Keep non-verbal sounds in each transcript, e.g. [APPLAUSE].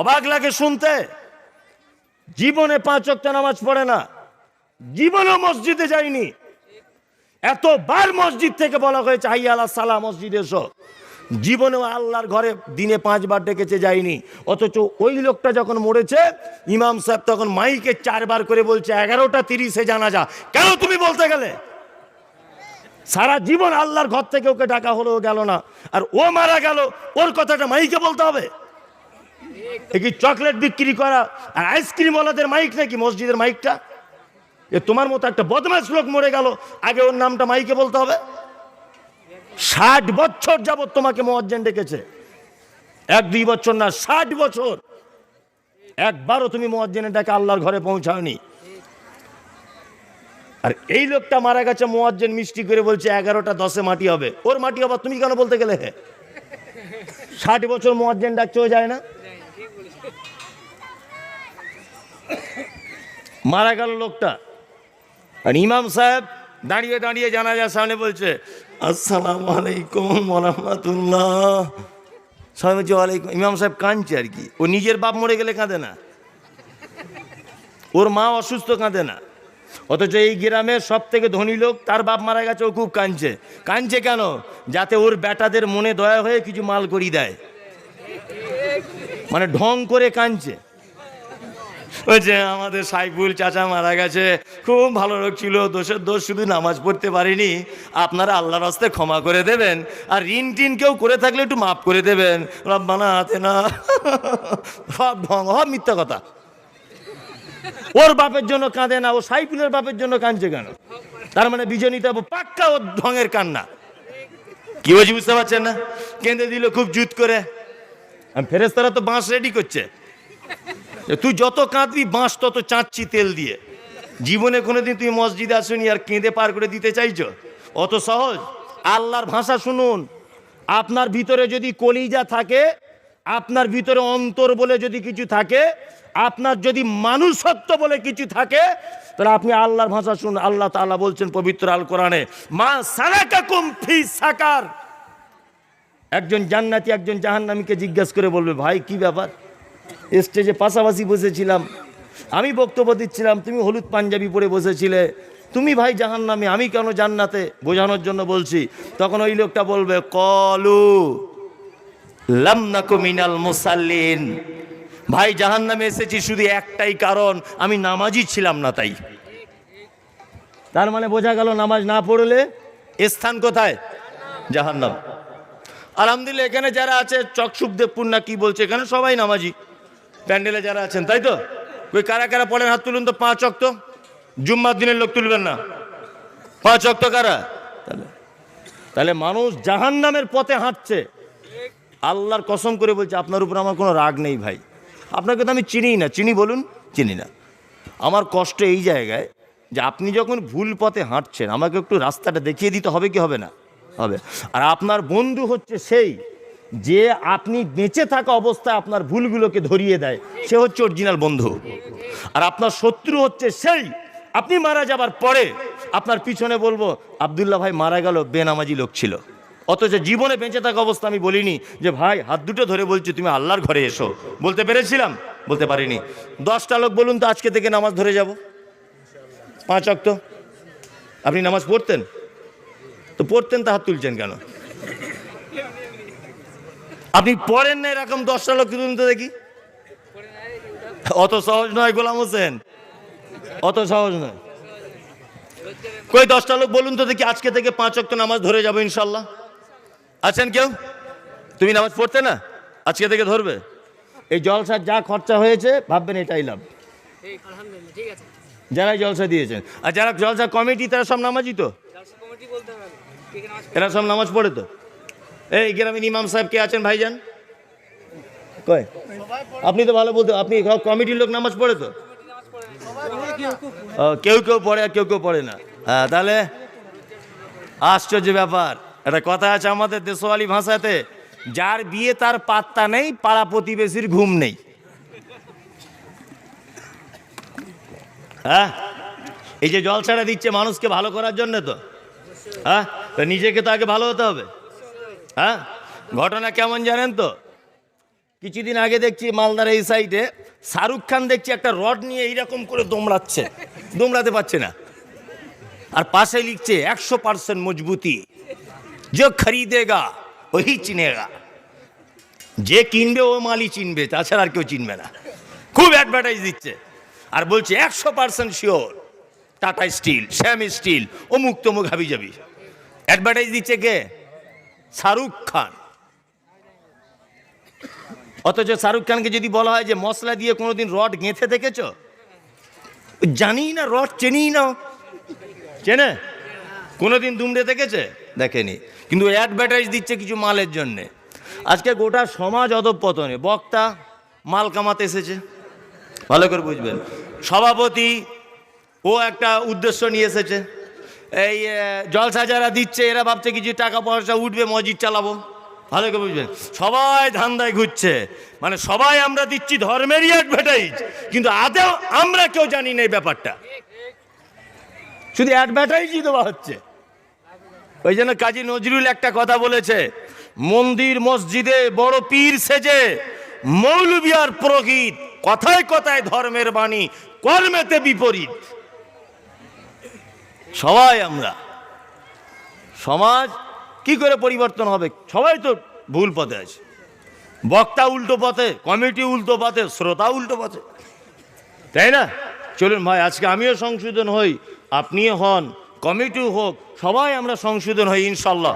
অবাক লাগে শুনতে। জীবনে পাঁচ অক্ট নামাজ পড়ে না। জীবনেও মসজিদে যায়নি এতবার মসজিদ থেকে বলা হয়েছে হাই আল্লাহ সালা, মসজিদ এসো। জীবনেও আল্লাহর ঘরে দিনে পাঁচবার ডেকেছে যায়নি অথচ ওই লোকটা যখন মরেছে, ইমাম সাহেব তখন মাইকে চারবার করে বলছে, এগারোটা তিরিশে জানা যা কেন তুমি বলতে গেলে? সারা জীবন আল্লাহর ঘর থেকে ওকে ডাকা হলো গেল না। আর ও মারা গেল, ওর কথাটা মাইকে বলতে হবে। কি চকলেট বিক্রি করা আর আইসক্রিম ওয়ালাদের মাইক নাকি মসজিদের মাইকটা এ তোমার মতো একটা বদমাস লোক মরে গেল, আগে ওর নামটা মাইকে বলতে হবে। ষাট বছর যাবৎ তোমাকে মোয়াজ্জেন ডেকেছে। এক, দুই বছর না, ষাট বছর। একবারও তুমি মোয়াজ্জেনের ডাকে আল্লাহর ঘরে পৌঁছাওনি। আর এই লোকটা মারা গেছে, মোয়াজ্জেন মিষ্টি করে বলছে, এগারোটা দশে মাটি হবে। ওর মাটি হবে তুমি কেন বলতে গেলে? ষাট বছর মোয়াজ্জেন ডাকছেও যায় না? মারা গেল লোকটা। আর ইমাম সাহেব দাঁড়িয়ে দাঁড়িয়ে জানাজার সামনে বলছে, আসসালাম আলাইকুম রহমতুল্লাহ সবাই বলছে ওয়ালাইকুম ইমাম সাহেব কাঁদছে আর কি। ও নিজের বাপ মরে গেলে কাঁদে না। ওর মা অসুস্থ কাঁদে না। অথচ এই গ্রামের সব থেকে ধনী লোক, তার বাপ মারা গেছে, ও খুব কাঁদছে। কাঁদছে কেন? যাতে ওর বেটাদের মনে দয়া হয়ে কিছু মাল করি দেয়। মানে ঢং করে কাঁদছে। ওই যে আমাদের সাইফুল চাচা মারা গেছে। খুব ভালো লোক ছিল, দোষের দোষ শুধু নামাজ পড়তে পারিনি। আপনারা আল্লাহর হস্তে ক্ষমা করে দেবেন। আর ঋণ টিন কেউ করে থাকলে একটু মাফ করে দেবেন। রব্বানা হাতে না সব ঢং সব মিথ্যা কথা। ওর বাপের জন্য কাঁদে না, ও সাইফুলের বাপের জন্য কাঁদছে কেন? তার মানে বিজনিতা পাক্কা ওর ঢঙের কান্না। কি বলছি বুঝতে পারছেন না? কেঁদে দিল খুব জুত করে। ফেরেস্তারা তো বাঁশ রেডি করছে। তুই যত কাঁদবি, বাঁশ তত চাঁদছি তেল দিয়ে। জীবনে কোনোদিন তুই মসজিদে আসুনি আর কেঁদে পার করে দিতে চাইছো? অত সহজ? আল্লাহর ভাষা শুনুন। আপনার ভিতরে যদি কলিজা থাকে, আপনার ভিতরে অন্তর বলে যদি কিছু থাকে, আপনার যদি মানুষত্ব বলে কিছু থাকে, তাহলে আপনি আল্লাহর ভাষা শুনুন। আল্লাহ তাআলা বলছেন পবিত্র আল কোরআনে মা সাকার। একজন জান্নাতি, একজন জাহান্নামীকে জিজ্ঞাসা করে বলবে, ভাই, কি ব্যাপার? স্টেজে পাশাপাশি বসেছিলাম। আমি বক্তব্য দিচ্ছিলাম, তুমি হলুদ পাঞ্জাবি পরে বসেছিলে। তুমি ভাই জাহান নামে আমি কেন জান্নাতে? বোঝানোর জন্য বলছি। তখন ওই লোকটা বলবে, কলু লামনাকু মিনাল মুসাল্লিন। ভাই জাহান নামে এসেছি শুধু একটাই কারণ, আমি নামাজই ছিলাম না তাই। তার মানে বোঝা গেল নামাজ না পড়লে স্থান কোথায়? জাহান্নাম। আলহামদুলিল্লাহ, এখানে যারা আছে, চকসুখদেবপুর না কি বলছে, এখানে সবাই নামাজি। প্যান্ডেলে যারা আছেন, তাই তো? ওই কারা কারা পড়েন? হাত তুলুন তো, পাঁচ অক্ত। জুম্মার দিনের লোক তুলবেন না। পাঁচ অক্ত কারা? তাহলে তাহলে মানুষ জাহান নামের পথে হাঁটছে। আল্লাহর কসম করে বলছে, আপনার উপর আমার কোনো রাগ নেই ভাই। আপনাকে তো আমি চিনিই না। চিনি বলুন, চিনি না। আমার কষ্ট এই জায়গায় যে আপনি যখন ভুল পথে হাঁটছেন, আমাকে একটু রাস্তাটা দেখিয়ে দিতে হবে কি হবে না? হবে। আর আপনার বন্ধু হচ্ছে সেই যে আপনি বেঁচে থাকা অবস্থায় আপনার ভুলগুলোকে ধরিয়ে দেয়, সে হচ্ছে অরিজিনাল বন্ধু। আর আপনার শত্রু হচ্ছে সেই। আপনি মারা যাবার পরে আপনার পিছনে বলব, আবদুল্লাহ ভাই মারা গেল, বেনামাজি লোক ছিল। অথচ জীবনে বেঁচে থাকা অবস্থা আমি বলিনি যে, ভাই, হাত দুটো ধরে বলছি, তুমি আল্লাহর ঘরে এসো। বলতে পেরেছিলাম, বলতে পারিনি। দশটা লোক বলুন তো, আজকে থেকে নামাজ ধরে যাব? পাঁচ অক্ত। আপনি নামাজ পড়তেন? তো পড়তেন তা হাত তুলছেন কেন? আপনি পড়েন না এরকম দশটা লোক তুলুন তো দেখি। অত সহজ নয় গোলাম হোসেন। অত সহজ নয়। কই দশটা লোক বলুন তো দেখি আজকে থেকে পাঁচ অক্ত নামাজ ধরে যাব ইনশাল্লাহ। আছেন কেউ? তুমি নামাজ পড়তে না? আজকে থেকে ধরবে। এই জলসার যা খরচা হয়েছে ভাববেন এটাই লাভ। যারা জলসা দিয়েছেন। আর যারা জলসা কমিটি তারা সব নামাজই তো? এরা সব নামাজ পড়ে তো? এই গ্রামীণ ইমাম সাহেব কে আছেন, ভাইজান? কয়? আপনি তো ভালো বলতে, আপনি কমিটির লোক নামাজ পড়ে তো? কেউ কেউ পড়ে আর কেউ কেউ পড়ে না। হ্যাঁ তাহলে আশ্চর্য ব্যাপার। একটা কথা আছে আমাদের দেশওয়ালি ভাষাতে, যার বিয়ে তার পাত্তা নেই, পাড়া প্রতিবেশীর ঘুম নেই। হ্যাঁ? এই যে জল জলসাটা দিচ্ছে মানুষকে ভালো করার জন্য তো। হ্যাঁ? নিজেকে তো আগে ভালো হতে হবে। হ্যাঁ? ঘটনা কেমন জানেন তো? কিছুদিন আগে দেখছি মালদার এই সাইডে শাহরুখ খান দেখছি একটা রড নিয়ে এইরকম করে দোমড়াচ্ছে। দোমড়াতে পারছে না। আর পাশে লিখছে, একশো পার্সেন্ট মজবুতি। যে খরিদেগা ওই চিনেগা। যে কিনবে, ও মালই চিনবে। তাছাড়া আর কেউ চিনবে না। খুব অ্যাডভার্টাইজ দিচ্ছে। আর বলছে, একশো percent sure Tata steel Shyam steel অমুক তমুক হাবি যাবি অ্যাডভার্টাইজ দিচ্ছে কে? শাহরুখ খান। অথচ শাহরুখ খানকে যদি বলা হয় যে মশলা দিয়ে কোনোদিন রড গেঁথে দেখেছ? জানি না, রড চেনি না। চেনে? কোনোদিন দুমড়ে দেখেছে? দেখেনি। কিন্তু অ্যাডভার্টাইজ দিচ্ছে কিছু মালের জন্যে। আজকে গোটা সমাজ অধপতনে, বক্তা, মাল কামাতে এসেছে। ভালো করে বুঝবেন। সভাপতি, ও একটা উদ্দেশ্য নিয়ে এসেছে। এই জলসা যারা দিচ্ছে, এরা ভাবছে কিছু টাকা পয়সা উঠবে, মসজিদ চালাবো। ভালো করে বুঝবেন সবাই ধান্দায় ঘুরছে। মানে সবাই আমরা দিচ্ছি ধর্মেরই অ্যাডভার্টাইজ কিন্তু আদেও আমরা কেউ জানি না এই ব্যাপারটা। শুধু অ্যাডভার্টাইজই দেওয়া হচ্ছে। ওই জন্য কাজী নজরুল একটা কথা বলেছে, মন্দির, মসজিদে বড় পীর সেজে মৌলবিয়ার প্রকৃত কথায় কথায় ধর্মের বাণী, কর্মেতে বিপরীত। সবাই আমরা। সমাজ কি করে পরিবর্তন হবে? সবাই তো ভুল পথে আছে। বক্তা উল্টো পথে, কমিটি উল্টো পথে, শ্রোতা উল্টো পথে। তাই না? চলুন ভাই, আজকে আমিও সংশোধন হই, আপনিও হন, কমিটিও হোক, সবাই আমরা সংশোধন হই, ইনশাল্লাহ।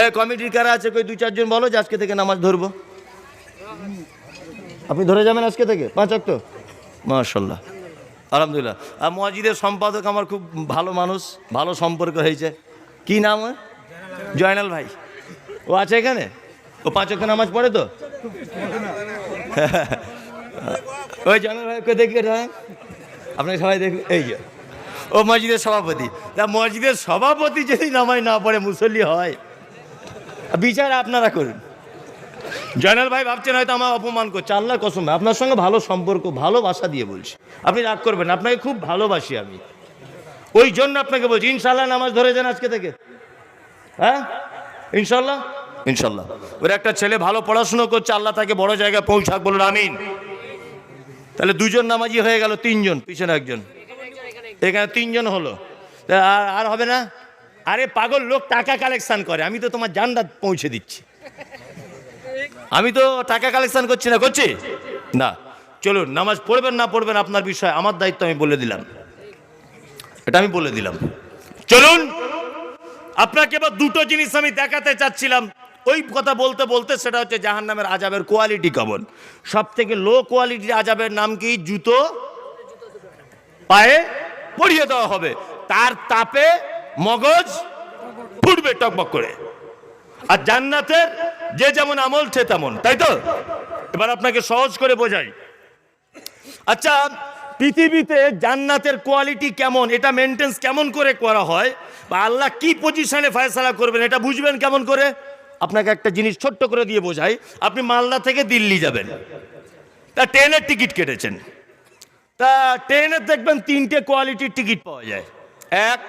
এ, কমিটির কারা আছে? কই, দু, চারজন বলো, যে আজকে থেকে নামাজ ধরবো। আপনি ধরে যাবেন আজকে থেকে? পাঁচ অক্ট মাশাল্লাহ। আলহামদুলিল্লাহ। আর মসজিদের সম্পাদক আমার খুব ভালো মানুষ, ভালো সম্পর্ক হয়েছে। কি নাম জয়নাল ভাই। ও আছে এখানে? ও পাঁচ অক্ট নামাজ পড়ে তো? [LAUGHS] ওই জয়নাল ভাইকে দেখি এটা। আপনাকে সবাই দেখুন এই যে। ও মসজিদের সভাপতি। তা মসজিদের সভাপতি যদি নামাজ না পড়ে, মুসল্লি হয়। বিচার আপনারা করুন। জয়নাল ভাই ভাবছেন হয়তো আমার অপমান করছে আল্লাহ কসম আপনার সঙ্গে ভালো সম্পর্ক ভালোবাসা দিয়ে বলছি। আপনি রাগ করবেন আপনাকে খুব ভালোবাসি আমি। ওই জন্য আপনাকে বলছি ইনশাল্লাহ নামাজ ধরে যান আজকে থেকে। হ্যাঁ? ইনশাল্লাহ ইনশাল্লাহ ওর একটা ছেলে ভালো পড়াশুনো করছে আল্লাহ তাকে বড় জায়গায় পৌঁছাক বলুন আমিন। তাহলে দুজন নামাজি হয়ে গেল তিনজন পিছনে একজন। এখানে তিনজন হলো। আর আর হবে না? আরে পাগল লোক টাকা কালেকশন করে আমি তো তোমার জান্নাত পৌঁছে দিচ্ছি। আমি তো টাকা কালেকশন করছি না করছি? না, চলুন, নামাজ পড়বেন না পড়বেন, আপনার বিষয়, আমার দায়িত্ব আমি বলে দিলাম। এটা আমি বলে দিলাম। চলুন, আপনাকে এবার দুটো জিনিস আমি দেখাতে চাচ্ছিলাম। ওই কথা বলতে বলতে সেটা হচ্ছে জাহান নামের আজাবের কোয়ালিটি কেমন? সব থেকে লো কোয়ালিটির আজাবের নাম কি? জুতো। পায়ে পরিয়ে দেওয়া হবে। তার তাপে মগজ ফুটবে টকবক করে। আর জান্নাতের যে যেমন আমল, সে তেমন, তাই তো? এবার আপনাকে সহজ করে বোঝাই। আচ্ছা পৃথিবীতে জান্নাতের কোয়ালিটি কেমন, এটা মেনটেন্স কেমন করে করা হয়, বা আল্লাহ কি পজিশনে ফয়সালা করবেন, এটা বুঝবেন কেমন করে? আপনাকে একটা জিনিস ছোট্ট করে দিয়ে বোঝাই, আপনি মালদা থেকে দিল্লি যাবেন। তা ট্রেনের টিকিট কেটেছেন। তা ট্রেনের দেখবেন তিনটে কোয়ালিটির টিকিট পাওয়া যায়। এক,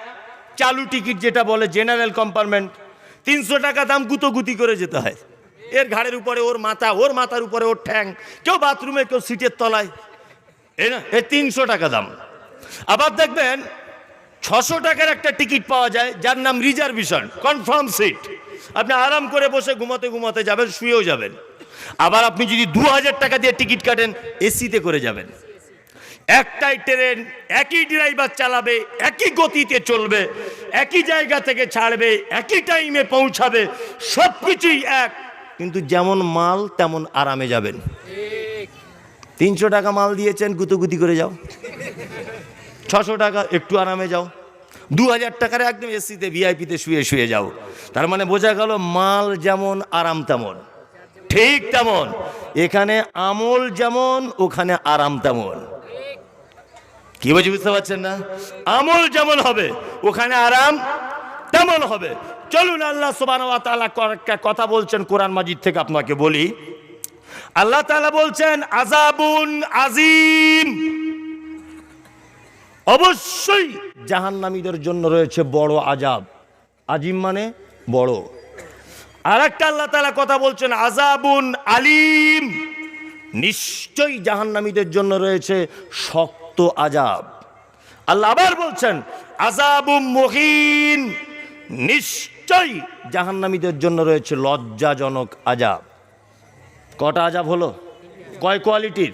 চালু টিকিট যেটা বলে জেনারেল কম্পার্টমেন্ট তিনশো টাকা দাম গুতোগুতি করে যেতে হয়। এর ঘাড়ের উপরে ওর মাথা, ওর মাথার উপরে ওর ঠ্যাং। কেউ বাথরুমে, কেউ সিটের তলায়। এই না এ তিনশো টাকা দাম। আবার দেখবেন, ছশো টাকার একটা টিকিট পাওয়া যায়, যার নাম রিজার্ভেশন, কনফার্ম সিট। আপনি আরাম করে বসে ঘুমাতে ঘুমাতে যাবেন, শুয়েও যাবেন। আবার আপনি যদি দু হাজার টাকা দিয়ে টিকিট কাটেন, এসিতে করে যাবেন। একটাই ট্রেন, একই ড্রাইভার চালাবে, একই গতিতে চলবে, একই জায়গা থেকে ছাড়বে, একই টাইমে পৌঁছাবে সব কিছুই এক। কিন্তু যেমন মাল তেমন আরামে যাবেন। তিনশো টাকা মাল দিয়েছেন, গুতুগুতি করে যাও। ছশো টাকা, একটু আরামে যাও। দু হাজার টাকার একদম এসিতে, ভিআইপিতে শুয়ে শুয়ে যাও। তার মানে বোঝা গেল মাল যেমন, আরাম তেমন। ঠিক তেমন। এখানে আমল যেমন, ওখানে আরাম তেমন। কি বলছি বুঝতে পারছেন না? আমল যেমন হবে, ওখানে আরাম তেমন হবে। চলুন আল্লাহ কয়েকটা কথা বলছেন কোরআন মাজিদ থেকে আপনাকে বলি। আল্লাহ তালা বলছেন আজাবুন আজিম অবশ্যই জাহান্নামীদের জন্য রয়েছে বড় আজাব আজিম মানে বড়। আর একটা আল্লাহ তালা কথা বলছেন আজাবুন আলিম। নিশ্চয়ই জাহান্নামীদের জন্য রয়েছে শক্ত আজাব আল্লাহ আবার বলছেন আজাবুম মহিন। নিশ্চয়ই জাহান্নামীদের জন্য রয়েছে লজ্জাজনক আজাব। কটা আজাব হলো? কয় কোয়ালিটির?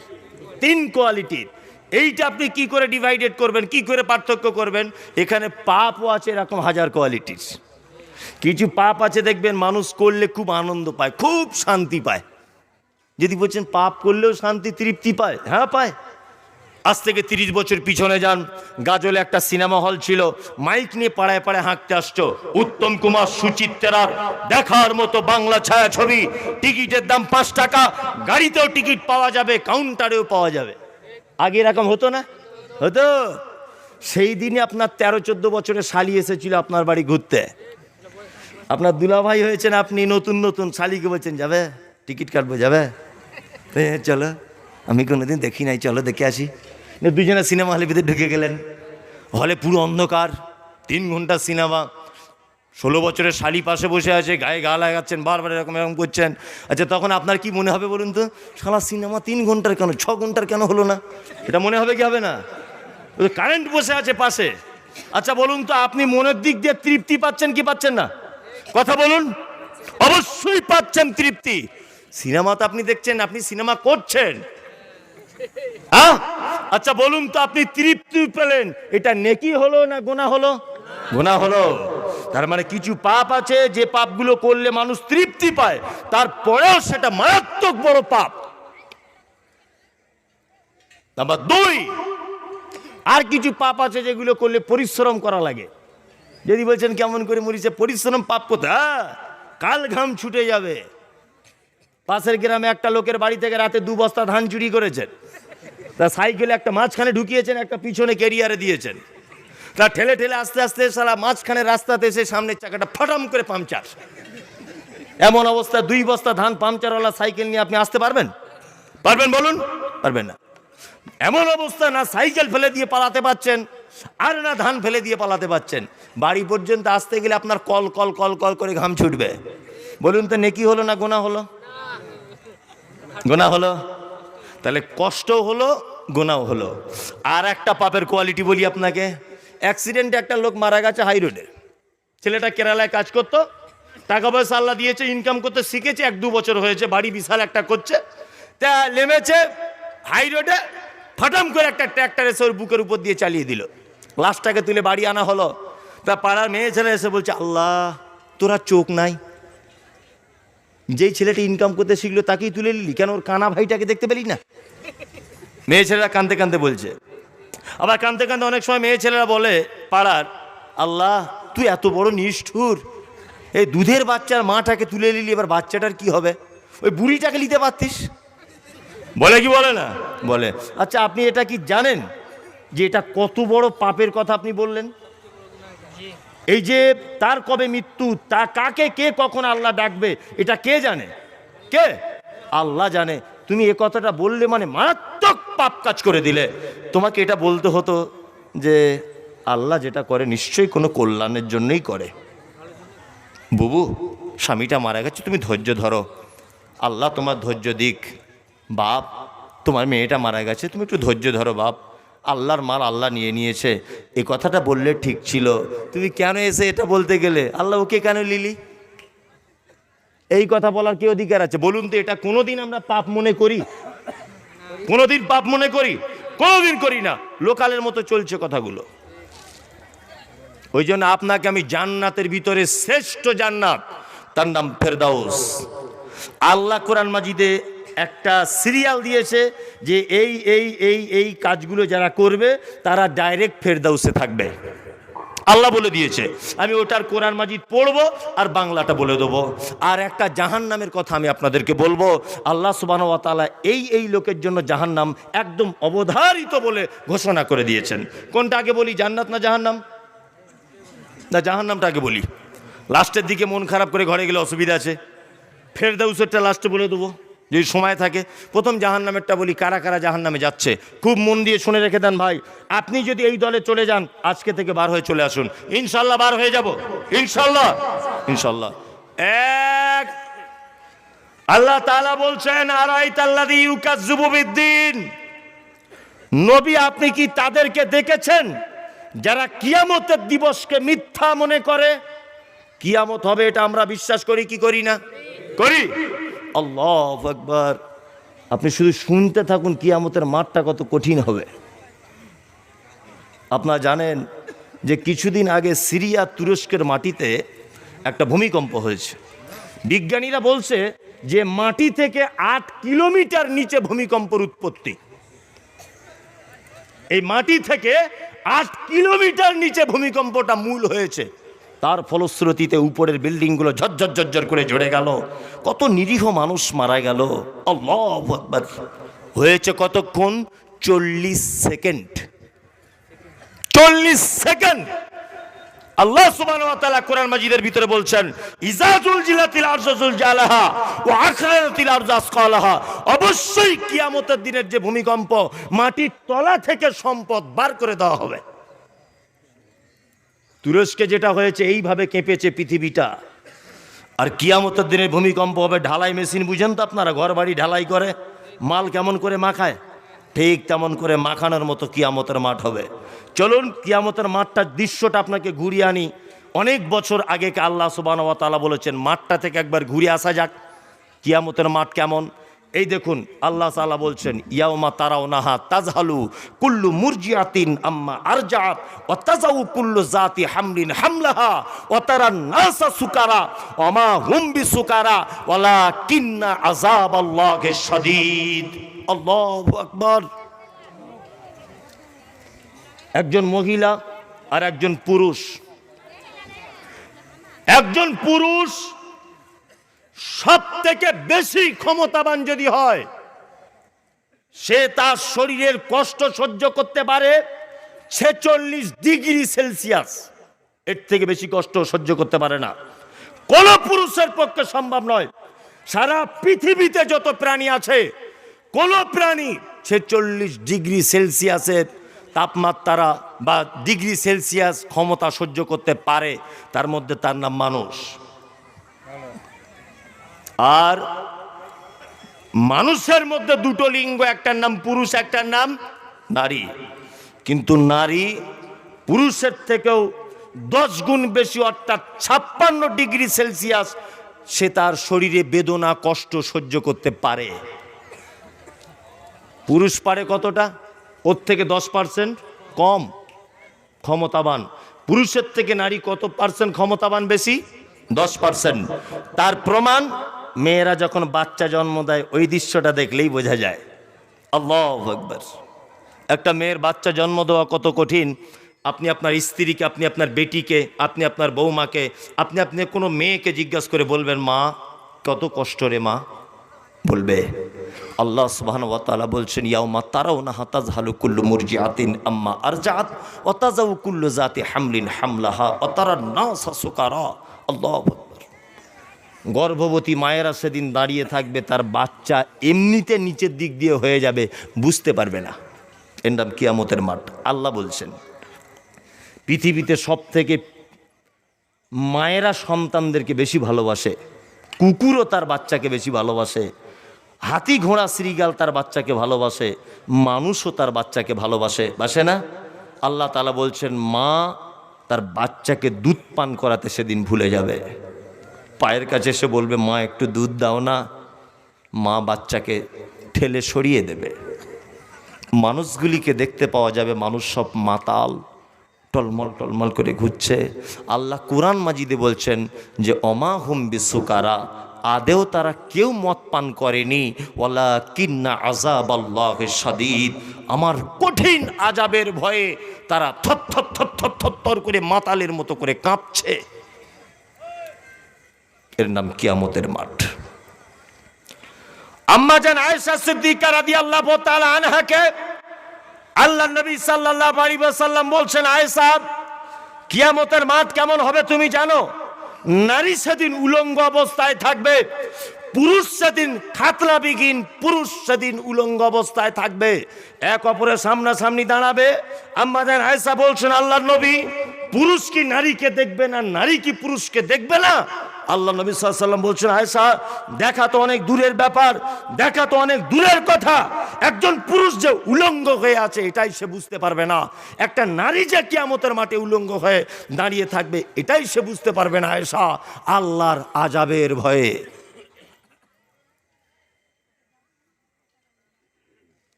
তিন কোয়ালিটির। এইটা আপনি কি করে ডিভাইডেড করবেন, কি করে পার্থক্য করবেন? এখানে পাপও আছে, এরকম হাজার কোয়ালিটির। কিছু পাপ আছে, দেখবেন মানুষ করলে খুব আনন্দ পায়, খুব শান্তি পায়। যদি বলছেন পাপ করলেও শান্তি, তৃপ্তি পায় হ্যাঁ পায়। আজ থেকে তিরিশ বছর পিছনে যান। গাজলে একটা সিনেমা হল ছিল। মাইক নিয়ে পাড়ায় পাড়ায় হাঁকতে আসছো। উত্তম কুমার সুচিত্রার দেখার মতো বাংলা ছায়া ছবি টিকিটের দাম পাঁচ টাকা। গাড়িতেও টিকিট পাওয়া যাবে, কাউন্টারেও পাওয়া যাবে। আগে এরকম হতো না? হতো। সেই দিনে আপনার তেরো, চোদ্দ বছরে শালি এসেছিল আপনার বাড়ি ঘুরতে। আপনার দুলাভাই হয়েছেন আপনি, নতুন নতুন শালিকে বলছেন, যাবে? টিকিট কাটবো, যাবে? চলো। আমি কোনোদিন দেখি নাই, চলো, দেখে আসি। দুজনে সিনেমা হলের ভিতরে ঢুকে গেলেন। হলে পুরো অন্ধকার, তিন ঘণ্টা সিনেমা। ষোলো বছরের শালি পাশে বসে আছে, গায়ে গা লাগাচ্ছেন, বারবার এরকম এরকম করছেন। আচ্ছা তখন আপনার কি মনে হবে বলুন তো? শালা, সিনেমা তিন ঘণ্টার কেন? ছ ঘণ্টার কেন হলো না? এটা মনে হবে কি হবে না? কারেন্ট বসে আছে পাশে। আচ্ছা বলুন তো, আপনি মনের দিক দিয়ে তৃপ্তি পাচ্ছেন কি পাচ্ছেন না? কথা বলুন। অবশ্যই পাচ্ছেন তৃপ্তি। সিনেমা তো আপনি দেখছেন, আপনি সিনেমা করছেন। হ্যাঁ? আচ্ছা বলুন তো আপনি তৃপ্তি পেলেন। এটা নেকি হলো না গোনা হলো? গোনা হলো। তার মানে কিছু পাপ আছে, যে পাপগুলো করলে মানুষ তৃপ্তি পায়, তারপরেও সেটা মারাত্মক বড় পাপ। নাম্বার দুই, আর কিছু পাপ আছে যেগুলো করলে পরিশ্রম করা লাগে। যদি বলছেন কেমন করে মরিছে, পরিশ্রম পাপ কোথা কাল ঘাম ছুটে যাবে। পাশের গ্রামে একটা লোকের বাড়ি থেকে রাতে দু বস্তা ধান চুরি করেছেন। তা সাইকেলে একটা মাঝখানে ঢুকিয়েছেন, একটা পিছনে কেরিয়ারে দিয়েছেন। তা ঠেলে ঠেলে আস্তে আস্তে সারা মাঝখানে রাস্তাতে এসে সামনের চাকাটা ফটাম করে পাংচার। এমন অবস্থা, দুই বস্তা ধান পাংচারওয়ালা সাইকেল নিয়ে আপনি আসতে পারবেন? পারবেন বলুন? পারবেন না। এমন অবস্থা না সাইকেল ফেলে দিয়ে পালাতে পাচ্ছেন আর না ধান ফেলে দিয়ে পালাতে পাচ্ছেন বাড়ি পর্যন্ত আসতে গেলে আপনার কল কল কল কল করে ঘাম ছুটবে। বলুন তো, নেকি হলো না গোনা হলো? গোনা হলো? তাহলে কষ্ট হলো গোনাও হলো। আর একটা পাপের কোয়ালিটি বলি আপনাকে অ্যাক্সিডেন্টে একটা লোক মারা গেছে হাই রোডে ছেলেটা কেরালায় কাজ করতো, টাকা পয়সা আল্লাহ দিয়েছে ইনকাম করতে শিখেছে, এক দু বছর হয়েছে, বাড়ি বিশাল একটা করছে। তা নেমেছে হাই রোডে ফটাম করে একটা ট্র্যাক্টর এসে ওর বুকের উপর দিয়ে চালিয়ে দিল। লাশটাকে তুলে বাড়ি আনা হলো। তা পাড়ার মেয়ে ছেলে এসে বলছে, আল্লাহ, তোরা চোখ নাই। যেই ছেলেটা ইনকাম করতে শিখলো, তাকেই তুলে নিলি। কেন ওর কানা ভাইটাকে দেখতে পেলি না? মেয়ে ছেলেরা কানতে কানতে বলছে। আবার কানতে কানতে অনেক সময় মেয়ে ছেলেরা বলে, পাড়ার, আল্লাহ, তুই এত বড় নিষ্ঠুর। এই দুধের বাচ্চার মাটাকে তুলে নিলি, এবার বাচ্চাটার কি হবে? ওই বুড়িটাকে নিতে পারতিস? বলে কি বলে না? বলে আচ্ছা আপনি এটা কি জানেন যে এটা কত বড় পাপের কথা আপনি বললেন? এই যে তার কবে মৃত্যু, তা কাকে, কে কখন আল্লাহ ডাকবে, এটা কে জানে? কে? আল্লাহ জানে। তুমি এ কথাটা বললে মানে মারাত্মক পাপ কাজ করে দিলে। তোমাকে এটা বলতে হতো যে, আল্লাহ যেটা করে নিশ্চয়ই কোনো কল্যাণের জন্যই করে। বুবু, স্বামীটা মারা গেছে, তুমি ধৈর্য ধরো। আল্লাহ তোমার ধৈর্য দিক। বাপ, তোমার মেয়েটা মারা গেছে, তুমি একটু ধৈর্য ধরো বাপ। আল্লাহর মাল আল্লাহ নিয়ে নিয়েছে। এ কথাটা বললে ঠিক ছিল। তুমি কেন এসে এটা বলতে গেলে? আল্লাহ ওকে কেন লিলি? এই কথা বলার কি অধিকার আছে? বলুন তো, এটা কোনোদিন আমরা পাপ মনে করি? কোনোদিন পাপ মনে করি? কোনোদিন করি না। লোকালের মতো চলছে কথাগুলো। ওই জন্য আপনাকে আমি জান্নাতের ভিতরে শ্রেষ্ঠ জান্নাত, তার নাম ফেরদাউস। আল্লাহ কোরআন মাজিদে একটা সিরিয়াল দিয়েছে যে এই এই এই এই কাজগুলো যারা করবে, তারা ডাইরেক্ট ফেরদাউসে থাকবে। আল্লাহ বলে দিয়েছে, আমি ওটার কোরআন মাজিদ পড়ব আর বাংলাটা বলে দেবো। আর একটা জাহান নামের কথা আমি আপনাদেরকে বলব, আল্লাহ সুবাহ তালা এই এই লোকের জন্য জাহান নাম একদম অবধারিত বলে ঘোষণা করে দিয়েছেন। কোনটা আগে বলি, জান্নাত না জাহান্নাম? না জাহান নামটা আগে বলি। লাস্টের দিকে মন খারাপ করে ঘরে গেলে অসুবিধা আছে। ফের দাউসেরটা লাস্টে বলে দেবো। যদি সময় থাকে, প্রথম জাহান নামেরটা বলি, কারা কারা জাহান নামে যাচ্ছে? খুব মন দিয়ে শুনে রেখে দেন ভাই। আপনি যদি এই দলে চলে যান, আজকে থেকে বার হয়ে চলে আসুন। ইনশাল্লাহ বার হয়ে যাব। ইনশাল্লাহ। ইনশাল্লাহ। এক। আল্লাহ তাআলা বলছেন বিদ্দিন। নবী, আপনি কি তাদেরকে দেখেছেন? যারা কিয়ামতের দিবসকে মিথ্যা মনে করে? কিয়ামত হবে, এটা আমরা বিশ্বাস করি কি করি না? করি। আল্লাহ আকবার। আপনি শুধু শুনতে থাকুন, কিয়ামতের মাঠটা কত কঠিন হবে। আপনারা জানেন যে কিছুদিন আগে সিরিয়া তুরস্কের মাটিতে একটা ভূমিকম্প হয়েছে। বিজ্ঞানীরা বলছে যে মাটি থেকে আট কিলোমিটার নিচে ভূমিকম্পর উৎপত্তি। এই মাটি থেকে আট কিলোমিটার নিচে ভূমিকম্পটা মূল হয়েছে। তার ফলশ্রুতিতে উপরের বিল্ডিংগুলো ঝরঝর ঝরঝর করে ঝরে গেল। কত নিরীহ মানুষ মারা গেল। আল্লাহু হয়েছে কতক্ষণ? চল্লিশ সেকেন্ড। চল্লিশ সেকেন্ড। আল্লাহ তাআলা কোরআন মাজিদের ভিতরে বলছেন ইজাজুল জিলাতিল আরজুল জালাহা ওয়া আখরাতিল আরজ আসকালাহা। অবশ্যই কিয়ামতের দিনের যে ভূমিকম্প, মাটির তলা থেকে সম্পদ বার করে দেওয়া হবে। তুরস্কে যেটা হয়েছে, এইভাবে কেঁপেছে পৃথিবীটা। আর কিয়ামতের দিনে ভূমিকম্প হবে, ঢালাই মেশিন, বুঝেন তো আপনারা ঘর বাড়ি ঢালাই করে, মাল কেমন করে মাখায়? ঠিক তেমন করে মাখানোর মতো কিয়ামতের মাঠ হবে। চলুন, কিয়ামতের মাঠটার দৃশ্যটা আপনাকে ঘুরিয়ে আনি। অনেক বছর আগেকে আল্লাহ সুবাহ তালা বলেছেন, মাঠটা থেকে একবার ঘুরে আসা যাক, কিয়ামতের মাঠ কেমন? এই দেখুন, আল্লাহ তাআলা বলছেন, ইয়াউমা তারাও নাহা তাজহালু কুল্লু মুরজিয়াতিন আম্মা আরজাত ও তাজাউ কুল্লু জাতি হামলিন হামলাহা ও তারা নাসা সুকারা অমা হুম বিসুকারা ওয়ালা কিন্না আযাব আল্লাহি শাদীদ। আল্লাহু আকবার। একজন মহিলা আর একজন পুরুষ। একজন পুরুষ সব থেকে বেশি ক্ষমতাবান যদি হয়, সে তার শরীরের কষ্ট সহ্য করতে পারে ছেচল্লিশ ডিগ্রি সেলসিয়াস। এর থেকে বেশি কষ্ট সহ্য করতে পারে না। কোন পুরুষের পক্ষে সম্ভব নয়। সারা পৃথিবীতে যত প্রাণী আছে, কোন প্রাণী ছেচল্লিশ ডিগ্রি সেলসিয়াসের তাপমাত্রা বা ডিগ্রি সেলসিয়াস ক্ষমতা সহ্য করতে পারে, তার মধ্যে তার নাম মানুষ। আর মানুষের মধ্যে দুটো লিঙ্গ, একটার নাম পুরুষ, একটার নাম নারী। কিন্তু নারী পুরুষের থেকেও দশ গুণ বেশি, অর্থাৎ ছাপ্পান্ন ডিগ্রি সেলসিয়াস, সে তার শরীরে বেদনা, কষ্ট সহ্য করতে পারে। পুরুষ পারে কতটা? ওর থেকে দশ পার্সেন্ট কম, ক্ষমতাবান। পুরুষের থেকে নারী কত পার্সেন্ট ক্ষমতাবান বেশি? দশ পার্সেন্ট। তার প্রমাণ মেয়েরা যখন বাচ্চা জন্ম দেয়, ওই দৃশ্যটা দেখলেই বোঝা যায়। আল্লাহ আকবার। একটা মেয়ের বাচ্চা জন্ম দেওয়া কত কঠিন। আপনি আপনার স্ত্রীকে, আপনি আপনার বেটিকে, আপনি আপনার বৌমাকে, আপনি আপনি কোনো মেয়েকে জিজ্ঞাসা করে বলবেন, মা, কত কষ্ট রে মা। বলবে, আল্লাহ সুবহান ওয়া তাআলা বলছেন, ইয়াউমা তারাউনা হাতাজ হালু কুল্লু মুরজিআতিন আম্মা আরজাত ওয়া তাজাউ কুল্লু জাতি হামলিন হামলাহা তারান নাসা সুকারা। আল্লাহু গর্ভবতী মায়েরা সেদিন দাঁড়িয়ে থাকবে, তার বাচ্চা এমনিতে নিচের দিক দিয়ে হয়ে যাবে, বুঝতে পারবে না। এর নাম কিয়ামতের মাঠ। আল্লাহ বলছেন, পৃথিবীতে সব থেকে মায়েরা সন্তানদেরকে বেশি ভালোবাসে, কুকুরও তার বাচ্চাকে বেশি ভালোবাসে, হাতি ঘোড়া শ্রীগাল তার বাচ্চাকে ভালোবাসে, মানুষও তার বাচ্চাকে ভালোবাসে, বাসে না? আল্লাহ তালা বলছেন, মা তার বাচ্চাকে দুধ পান করাতে সেদিন ভুলে যাবে। পায়ের কাছে এসে বলবে, মা, একটু দুধ দাও না। মা বাচ্চাকে ঠেলে সরিয়ে দেবে। মানুষগুলিকে দেখতে পাওয়া যাবে, মানুষ সব মাতাল, টলমল টলমল করে ঘুরছে। আল্লাহ কোরআন মাজিদে বলছেন যে অমা হুম বিশ্বকারা আদেও তারা কেউ মদ পান করেনি। ওয়ালা কিন্না আজাব আল্লাহ সাদিদ আমার কঠিন আজাবের ভয়ে তারা থর থর থর থর থর করে মাতালের মতো করে কাঁপছে। এর নাম কিয়ামতের মাঠ। আম্মা জান আয়েশা সিদ্দিকা রাদিয়াল্লাহু তাআলা আনহাকে আল্লাহ নবী সাল্লাল্লাহু আলাইহি ওয়াসাল্লাম বলছেন, আয়েশা, কিয়ামতের মাঠ কেমন হবে তুমি জানো? নারী সেদিন উলঙ্গ অবস্থায় থাকবে, পুরুষ সেদিন খাতলা বিঘিন, পুরুষ সেদিন উলঙ্গ অবস্থায় থাকবে, এক অপরের সামনাসামনি দাঁড়াবে। আম্মা জান আয়েশা বলছেন আল্লাহ নবী, পুরুষ কি নারীকে দেখবে না? নারী কি পুরুষকে দেখবে না? আল্লাহ নবী সাল্লাম বলছেন আয়সা দেখা তো অনেক দূরের ব্যাপার, দেখা তো অনেক দূরের কথা। একজন পুরুষ যে উলঙ্গ হয়ে আছে, এটাই সে বুঝতে পারবে না। একটা নারী যে কিয়ামতের মাঠে উলঙ্গ হয়ে দাঁড়িয়ে থাকবে, এটাই সে বুঝতে পারবে না আয়সা আল্লাহর আজাবের ভয়ে।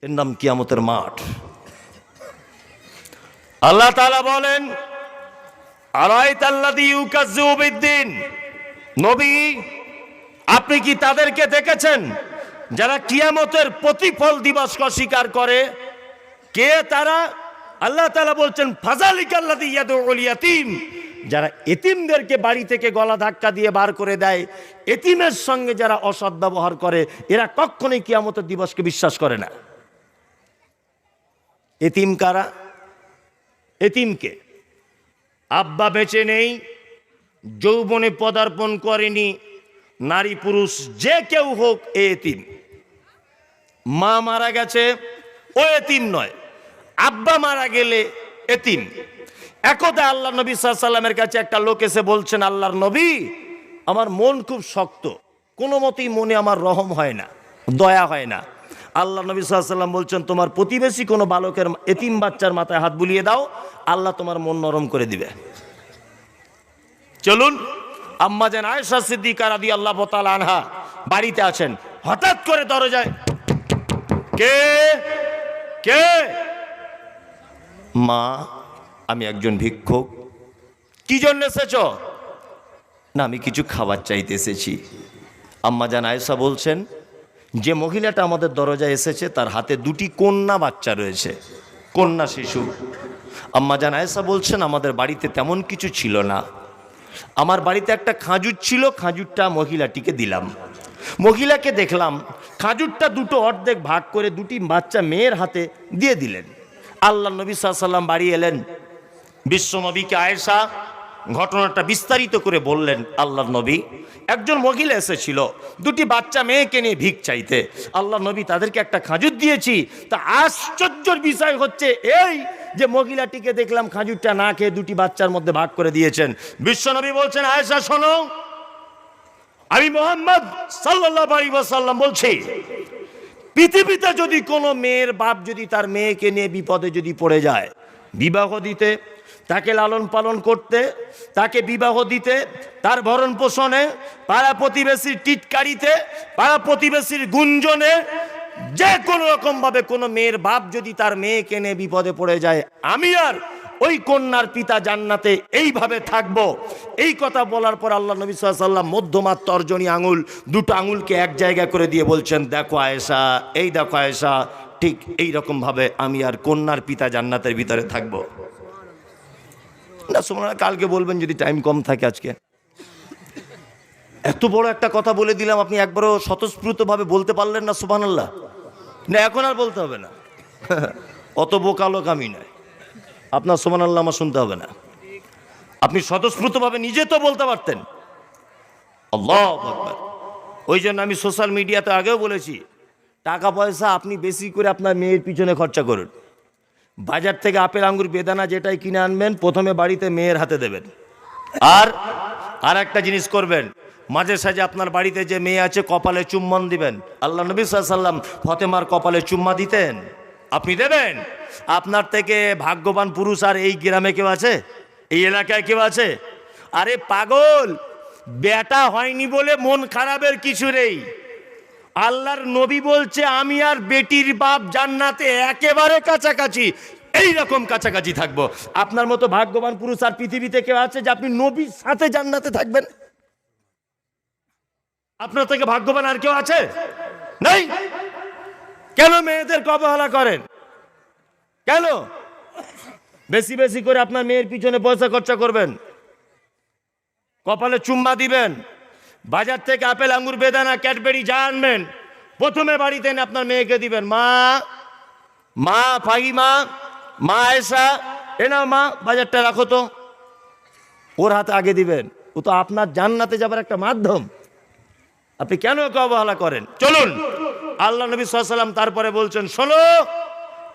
এর নাম কিয়ামতের মাঠ। আল্লাহ তালা বলেন, আরাইতাল্লাযী ইউকাজ্জিবু বিদ্দিন? নবী, আপনি কি তাদেরকে দেখেছেন যারা কিয়ামতের প্রতিফল দিবস অস্বীকার করে? কে তারা? আল্লাহ তাআলা বলছেন ইয়াদউল ইয়াতীম। যারা এতিমদেরকে বাড়ি থেকে গলা ধাক্কা দিয়ে বার করে দেয়, এতিমের সঙ্গে যারা অসৎ ব্যবহার করে, এরা কখনোই কিয়ামতের দিবসকে বিশ্বাস করে না। এতিম কারা? এতিমকে। আব্বা বেঁচে নেই যৌবনে পদার্পণ করেনি, নারী পুরুষ যে কেউ হোক এ এতিম। মা মারা গেছে, ও এতিম নয়, আব্বা মারা গেলে এতিম। একদা আল্লাহ নবী সাল্লামের কাছে একটা লোক এসে বলছেন, আল্লাহর নবী, আমার মন খুব শক্ত, কোনো মতেই মনে আমার রহম হয় না, দয়া হয় না। আল্লাহ নবী সাল্লাম বলছেন, তোমার প্রতিবেশী কোনো বালকের এতিম বাচ্চার মাথায় হাত বুলিয়ে দাও, আল্লাহ তোমার মন নরম করে দিবে। চলুন, আম্মা যেন আয়েশা সিদ্দিকা রাদি আল্লাহ আনহা বাড়িতে আছেন। হঠাৎ করে দরজায়, কে? কে? মা, আমি একজন ভিক্ষুক। কি জন্য এসেছ? না, আমি কিছু খাবার চাইতে এসেছি। আম্মা জান আয়েশা বলছেন, যে মহিলাটা আমাদের দরজায় এসেছে, তার হাতে দুটি কন্যা বাচ্চা রয়েছে, কন্যা শিশু। আম্মা জান আয়েশা বলছেন, আমাদের বাড়িতে তেমন কিছু ছিল না। আমার বাড়িতে একটা খাঁজুর ছিল, খাজুরটা মহিলাটিকে দিলাম। মহিলাকে দেখলাম, খাজুরটা দুটো অর্ধেক ভাগ করে দুটি বাচ্চা মেয়ের হাতে দিয়ে দিলেন। আল্লাহ নবী সাল্লাম বাড়ি এলেন। বিশ্বনবীকে আয়েশা ঘটনাটা বিস্তারিত করে বললেন আল্লাহ নবী, একজন মহিলা এসেছিল, দুটি বাচ্চা মেয়েকে নিয়ে ভিক চাইতে। আল্লাহ নবী তাদেরকে একটা খাজুর দিয়েছি। তা আশ্চর্যের বিষয় হচ্ছে, এই যে মহিলাটিকে দেখলাম খাজুরটা না খেয়ে দুটি বাচ্চার মধ্যে ভাগ করে দিয়েছেন। বিশ্বনবী বলছেন, আয়েশা, শোনো, আমি মোহাম্মদ সাল্লাম বলছি, পৃথিবীতে যদি কোনো মেয়ের বাপ যদি তার মেয়েকে নিয়ে বিপদে যদি পড়ে যায়, বিবাহ দিতে, তাকে লালন পালন করতে, তাকে বিবাহ দিতে, তার ভরণ পোষণে, পাড়া প্রতিবেশীর টিটকারিতে, পাড়া প্রতিবেশীর গুঞ্জনে যে কোনো রকমভাবে কোনো মেয়ের বাপ যদি তার মেয়েকে নিয়ে বিপদে পড়ে যায়, আমি আর ওই কন্যার পিতা জান্নাতে এইভাবে থাকব। এই কথা বলার পর আল্লাহ নবী সাল্লাম মধ্যমার তর্জনী আঙুল, দুটো আঙুলকে এক জায়গা করে দিয়ে বলছেন, দেখো আয়েশা, এই দেখো আয়েশা, ঠিক এই রকম ভাবে আমি আর কন্যার পিতা জান্নাতের ভিতরে থাকব। না সোমনা কালকে বলবেন যদি টাইম কম থাকে আজকে। এত বড় একটা কথা বলে দিলাম, আপনি একবারও স্বতঃস্ফূর্তভাবে বলতে পারলেন না সুবান আল্লাহ না, এখন আর বলতে হবে না। অত বোকালোক আমি নয় আপনার সোমান আল্লাহ আমার শুনতে হবে না। আপনি স্বতঃস্ফূর্তভাবে নিজে তো বলতে পারতেন। আল্লাহ ওই জন্য আমি সোশ্যাল মিডিয়াতে আগেও বলেছি, টাকা পয়সা আপনি বেশি করে আপনার মেয়ের পিছনে খরচা করুন। বাজার থেকে আপেল আঙ্গুর বেদানা যেটাই কিনে আনবেন, প্রথমে বাড়িতে মেয়ের হাতে দেবেন। আর আর একটা জিনিস করবেন। মাঝে সাঝে আপনার বাড়িতে যে মেয়ে আছে, কপালে চুম্বন দিবেন। আল্লাহ নবী সাল্লাম ফতেমার কপালে চুম্মা দিতেন। আপনি দেবেন? আপনার থেকে ভাগ্যবান পুরুষ আর এই গ্রামে কেউ আছে? এই এলাকায় কেউ আছে? আরে পাগল! বেটা হয়নি বলে মন খারাপের কিছু নেই। আল্লাহর নবী বলছে, আমি আর বেটির বাপ জান্নাতে একেবারে কাছাকাছি। এই রকম কাছাকাছি থাকব। আপনার মতো ভাগ্যবান পুরুষ আর পৃথিবীতে কেউ আছে যে আপনি নবীর সাথে জান্নাতে থাকবেন? আপনার থেকে ভাগ্যবান আর কেউ আছে? নাই? কেন মেয়েদের অবহেলা করেন? কেন? বেশি বেশি করে আপনার মেয়ের পিছনে পয়সা খরচা করবেন। কপালে চুম্বা দিবেন। বাজার থেকে আপেল, আঙ্গুর, বেদানা, ক্যাডবেরি যা আনবেন, প্রথমে বাড়িতে আপনার মেয়েকে দিবেন। মা মা, ফাহিমা মা এসা এ নাও মা, বাজারটা রাখো তো। ওর হাতে আগে দিবেন। ও তো আপনার জান্নাতে যাবার একটা মাধ্যম। আপনি কেন ওকে অবহেলা করেন? চলুন। আল্লাহ নবী সাল্লাম তারপরে বলছেন, শোনো,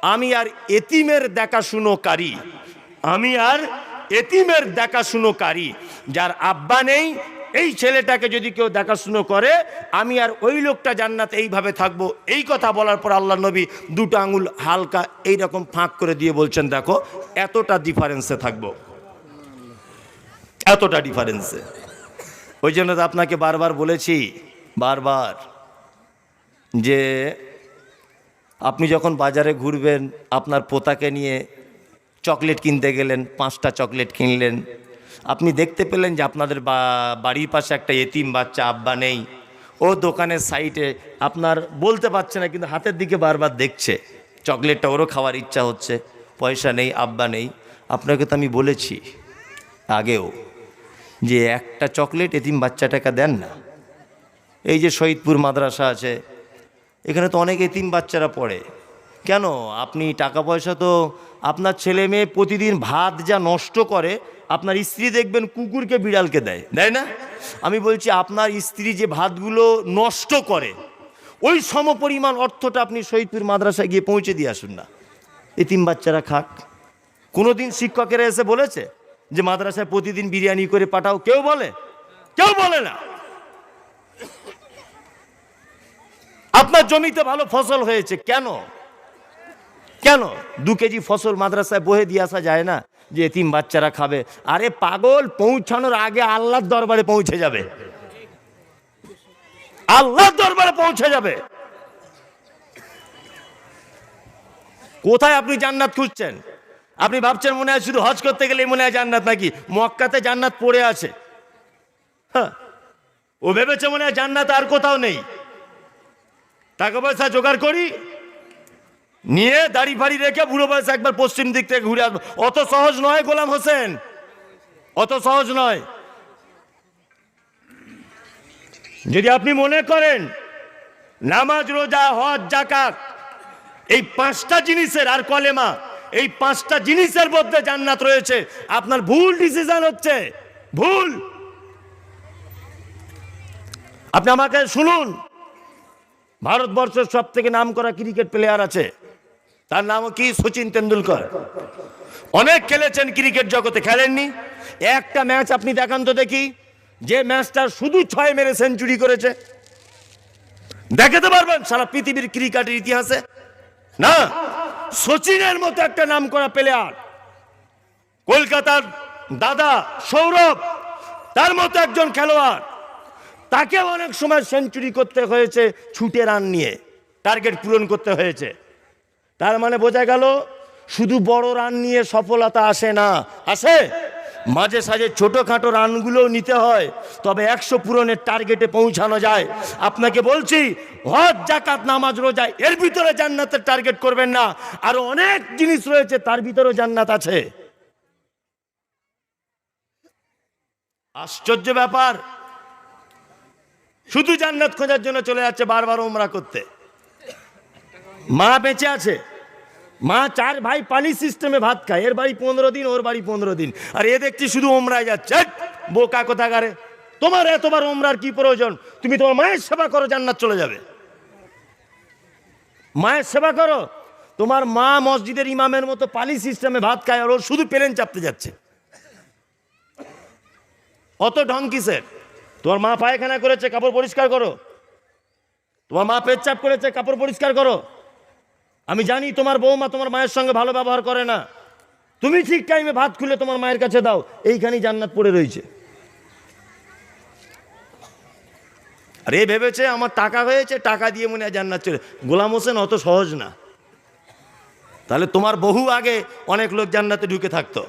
আমি আর এতিমের দেখাশুনোকারী আমি আর এতিমের দেখাশুনোকারী যার আব্বা নেই এই ছেলেটাকে যদি কেউ দেখাশুনো করে, আমি আর ওই লোকটা জান্নাত এইভাবে থাকব। এই কথা বলার পর আল্লাহ নবী দুটো আঙুল হালকা এই রকম ফাঁক করে দিয়ে বলছেন, দেখো, এতটা ডিফারেন্সে থাকব। এতটা ডিফারেন্সে ওই জন্য তো আপনাকে বারবার বলেছি, বারবার, যে আপনি যখন বাজারে ঘুরবেন, আপনার পোতাকে নিয়ে চকলেট কিনতে গেলেন, পাঁচটা চকলেট কিনলেন আপনি দেখতে পেলেন যে আপনাদের বাড়ির পাশে একটা এতিম বাচ্চা আব্বা নেই। ও দোকানের সাইটে আপনার বলতে পারছে না, কিন্তু হাতের দিকে বারবার দেখছে। চকলেটটা ওরও খাওয়ার ইচ্ছা হচ্ছে, পয়সা নেই, আব্বা নেই। আপনাকে তো আমি বলেছি আগেও যে একটা চকলেট এতিম বাচ্চাটাকে দেন না। এই যে শহীদপুর মাদ্রাসা আছে, এখানে তো অনেক এতিম বাচ্চারা পড়ে। কেন? আপনি টাকা পয়সা তো আপনার ছেলে মেয়ে প্রতিদিন ভাত যা নষ্ট করে আপনার স্ত্রী দেখবেন কুকুরকে বিড়ালকে দেয় দেয় না? আমি বলছি আপনার স্ত্রী যে ভাতগুলো নষ্ট করে, ওই সমপরিমাণ অর্থটা আপনি শহীদপুর মাদ্রাসায় গিয়ে পৌঁছে দিয়ে আসুন না। এতিম বাচ্চারা খাক। কোনোদিন শিক্ষকেরা এসে বলেছে যে মাদ্রাসায় প্রতিদিন বিরিয়ানি করে পাঠাও, কেউ বলে? কেউ বলে না। আপনার জমিতে ভালো ফসল হয়েছে, কেন? কেন? দু কেজি ফসল মাদ্রাসায় বহে দিয়ে আসা যায় না? যে এতিম বাচ্চারা খাবে। আরে পাগল, পৌঁছানোর আগে আল্লাহর দরবারে পৌঁছে যাবে। আল্লাহর দরবারে পৌঁছে যাবে। কোথায় আপনি জান্নাত খুঁজছেন? আপনি ভাবছেন মনে হয় শুধু হজ করতে গেলে মনে হয় জান্নাত নাকি? মক্কাতে জান্নাত পড়ে আছে। হ্যাঁ ও ভেবেছে মনে হয় জান্নাত আর কোথাও নেই। টাকা পয়সা জোগাড় করি নিয়ে দাড়ি ফাড়ি রেখে বুড়ো বয়সে একবার পশ্চিম দিক থেকে ঘুরে আসব। অত সহজ নয় গোলাম হোসেন। অত সহজ নয়। যদি আপনি মনে করেন, নামাজ, রোজা, হজ, জাকাত, এই পাঁচটা জিনিসের আর কলেমা, এই পাঁচটা জিনিসের মধ্যে জান্নাত রয়েছে, আপনার ভুল ডিসিশন হচ্ছে। ভুল। আপনি আমাকে শুনুন। ভারতবর্ষের সব থেকে নাম করা ক্রিকেট প্লেয়ার আছে। তার নামও কি? সচিন তেন্ডুলকর। অনেক খেলেছেন ক্রিকেট জগতে, খেলেননি? একটা ম্যাচ আপনি দেখান তো দেখি। যে ম্যাচটা শুধু ছয় মেরে সেঞ্চুরি করেছে। দেখাতে পারবেন সারা পৃথিবীর ক্রিকেটের ইতিহাসে। না, সচিনের মতো একটা নাম করা প্লেয়ার কলকাতার দাদা সৌরভ, তার মতো একজন খেলোয়াড়। তাকে অনেক সময় সেঞ্চুরি করতে হয়েছে, ছুটে রান নিয়ে। টার্গেট পূরণ করতে হয়েছে। তার মানে বোঝা গেল, শুধু বড় রান নিয়ে সফলতা আসে না। আসে? মাঝে সাঝে ছোটোখাটো রানগুলোও নিতে হয়, তবে একশো পূরণের টার্গেটে পৌঁছানো যায়। আপনাকে বলছি, হজ জাকাত নামাজ, রোজা, এর ভিতরে জান্নাতের টার্গেট করবেন না। আরও অনেক জিনিস রয়েছে, তার ভিতরেও জান্নাত আছে। আশ্চর্য ব্যাপার। শুধু জান্নাত খোঁজার জন্য চলে যাচ্ছে, বারবার ওমরা করতে। মা বেঁচে আছে। মা চার ভাই পানি সিস্টেমে ভাত খায়। এর বাড়ি পনেরো দিন, ওর বাড়ি পনেরো দিন। আর এ দেখছি শুধু ওমরায় যাচ্ছে। বোকা কোথাকারে। তোমার এতবার ওমরার কি প্রয়োজন? তুমি তোমার মায়ের সেবা করো, জান্নাত চলে যাবে। মায়ের সেবা করো। তোমার মা মসজিদের ইমামের মতো পানি সিস্টেমে ভাত খায় আর ও শুধু প্লেন চাপতে যাচ্ছে। অত ঢং কিসের? তোমার মা পায়খানা করেছে, কাপড় পরিষ্কার করো। তোমার মা পেচ্ছাপ করেছে, কাপড় পরিষ্কার করো। আমি জানি তোমার বৌমা তোমার মায়ের সঙ্গে ভালো ব্যবহার করে না। তুমি ঠিক টাইমে ভাত খুলে তোমার মায়ের কাছে দাও, এইখানেই জান্নাত পড়ে রয়েছে। আর এ ভেবেছে আমার টাকা হয়েছে, টাকা দিয়ে মনে হয় জান্নাত চলে। গোলাম হোসেন অত সহজ না। তাহলে তোমার বহু আগে অনেক লোক জান্নাতে ঢুকে থাকতো।